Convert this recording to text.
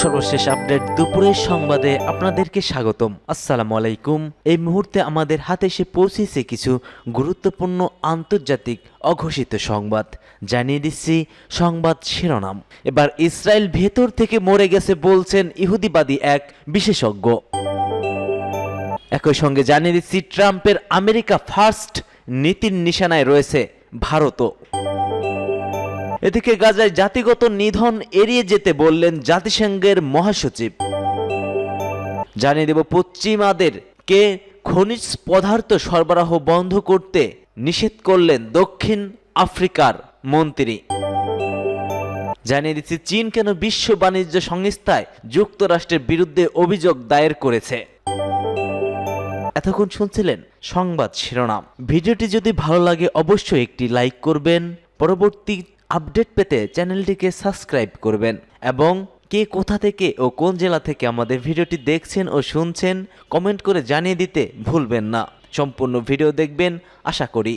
সর্বশেষ আপডেট দুপুরের সংবাদে আপনাদেরকে স্বাগতম। আসসালামু আলাইকুম। এই মুহূর্তে আমাদের হাতে এসে পৌঁছেছে কিছু গুরুত্বপূর্ণ আন্তর্জাতিক অঘোষিত সংবাদ। জানিয়ে দিচ্ছি সংবাদ শিরোনাম। এবার ইসরায়েল ভেতর থেকে মরে গেছে বলছেন ইহুদিবাদী এক বিশেষজ্ঞ। একই সঙ্গে জানিয়ে দিচ্ছি, ট্রাম্পের আমেরিকা ফার্স্ট নীতির নিশানায় রয়েছে ভারতও। এদিকে গাজায় জাতিগত নিধন এড়িয়ে যেতে বললেন জাতিসংঘের মহাসচিব। জানিয়ে দেব, পশ্চিমাদের কে খনিজ পদার্থ সরবরাহ বন্ধ করতে নিষেধ করলেন দক্ষিণ আফ্রিকার মন্ত্রী। জানিয়ে দিচ্ছি, চীন কেন বিশ্ব বাণিজ্য সংস্থায় যুক্তরাষ্ট্রের বিরুদ্ধে অভিযোগ দায়ের করেছে? এতক্ষণ শুনছিলেন সংবাদ শিরোনাম। ভিডিওটি যদি ভালো লাগে, অবশ্যই একটি লাইক করবেন। পরবর্তী আপডেট পেতে চ্যানেলটিকে সাবস্ক্রাইব করবেন এবং কে কোথা থেকে ও কোন জেলা থেকে আমাদের ভিডিওটি দেখছেন ও শুনছেন, কমেন্ট করে জানিয়ে দিতে ভুলবেন না। সম্পূর্ণ ভিডিও দেখবেন, আশা করি।